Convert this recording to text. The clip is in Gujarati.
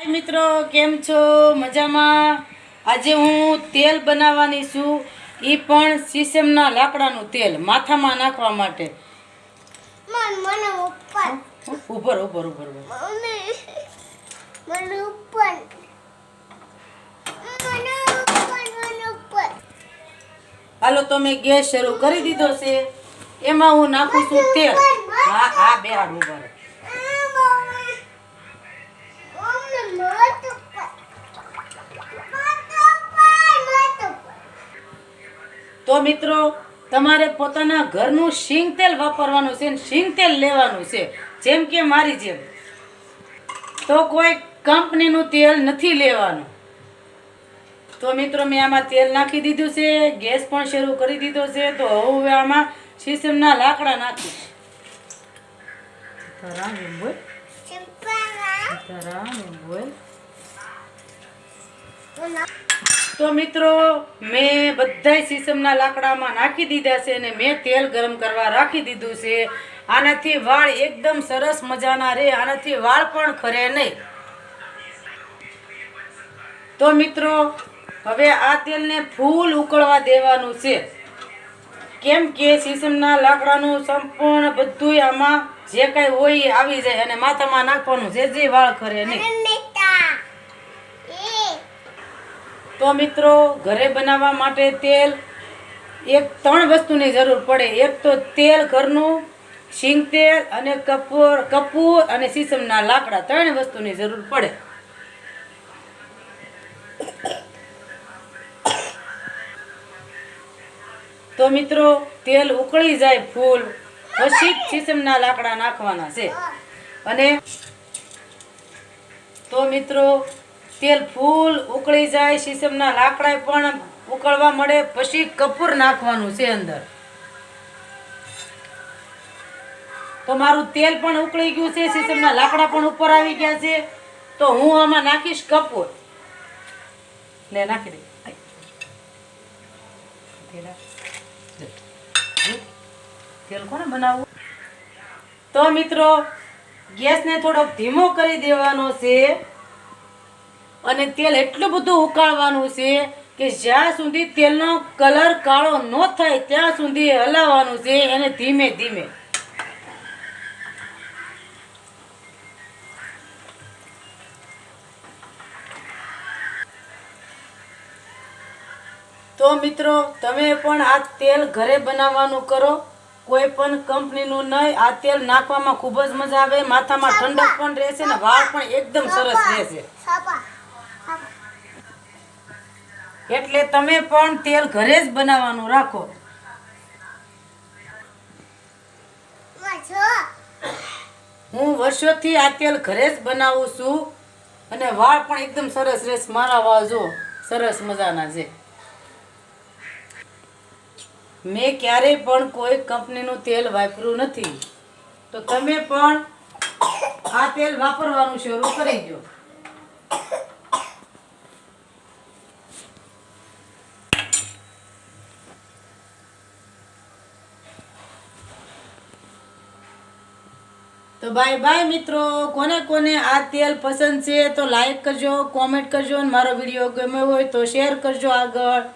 હાય મિત્રો કેમ છો? મજામાં? આજે હું તેલ બનાવવાની છું. એ પણ સીસમના લાકડાનું તેલ માથામાં નાખવા માટે. ઉપર ઉપર ઉપર ઉપર ઉપર. ઉપર ઉપર ઉપર હાલો તો મેં ગેસ શરૂ કરી દીધો છે. એમાં હું નાખું છું તેલ. હા હા બે હાડ ઊભા તો મિત્રો તમારે પોતાના ઘરનું શીંગ તેલ વાપરવાનું છે ને શીંગ તેલ લેવાનું છે. જેમ કે મારી જેમ. તો કોઈ કંપનીનું તેલ નથી લેવાનું. તો મિત્રો મેં આમાં તેલ નાખી દીધું છે ગેસ પણ શરૂ કરી દીધો છે તો હવે આમાં શીશમના લાકડા નાખીશ. બોલ. બોલ. તો મિત્રો, મેં બધાય સીસમના લાકડામાં નાખી દીધા છે અને મેં તેલ ગરમ કરવા રાખી દીધું છે. આનાથી વાળ એકદમ સરસ મજાના રહે, આનાથી વાળ પણ ખરે નહીં. તો મિત્રો, હવે આ તેલને ફૂલ ઉકળવા દેવાનું છે. કેમ કે સીસમના લાકડાનું સંપૂર્ણ બધું આમાં જે કાંઈ હોય આવી જાય અને માથામાં નાખવાનું છે જે વાળ ખરે નહીં. તો મિત્રો, ઘરે બનાવવા માટે તેલ એક ત્રણ વસ્તુની જરૂર પડે. એક તો તેલ ઘરનું, શીંગ તેલ અને કપૂર કપૂર અને સીસમના લાકડા ત્રણ વસ્તુની જરૂર પડે. તો મિત્રો, તેલ ઉકળી જાય ફૂલ. પછી સીસમના લાકડા નાખવાના છે. અને તો મિત્રો તેલ ફૂલ ઉકળી જાય સીસમના લાકડા પણ ઉકળવા મળે, પછી કપૂર નાખવાનું છે અંદર. તો મારું તેલ પણ ઉકળી ગયું છે સીસમના લાકડા પણ ઉપર આવી ગયા છે. તો હું આમાં નાખીશ કપૂર. લે, નાખી દે. તેલ કોને બનાવવું તો મિત્રો, ગેસને થોડોક ધીમો કરી દેવાનો છે. અને તેલ એટલું બધું ઉકાળવાનું છે કે જ્યાં સુધી તેલનો કલર કાળો ન થાય ત્યાં સુધી હલાવવાનું છે એને ધીમે ધીમે. તો મિત્રો તમે પણ આ તેલ ઘરે બનાવવાનું કરો. કોઈ પણ કંપનીનું નહીં. આ તેલ નાખવામાં ખૂબ જ મજા આવે. માથામાં ઠંડક પણ રહેશે ને વાળ પણ એકદમ સરસ રહેશે. એટલે તમે પણ તેલ ઘરે જ બનાવવાનું રાખો. હું વર્ષોથી આ તેલ ઘરે જ બનાવું છું અને વાળ પણ એકદમ સરસ રહેશે મારા વાળ જો, સરસ મજાના છે. મેં ક્યારેય પણ કોઈ કંપનીનું તેલ વાપર્યું નથી. તો તમે પણ આ તેલ વાપરવાનું શરૂ કરી દો. તો બાય બાય મિત્રો. કોને કોને આ તેલ પસંદ છે તો લાઈક કરજો કોમેન્ટ કરજો અને મારો વીડિયો ગમ્યો હોય તો શેર કરજો આગળ.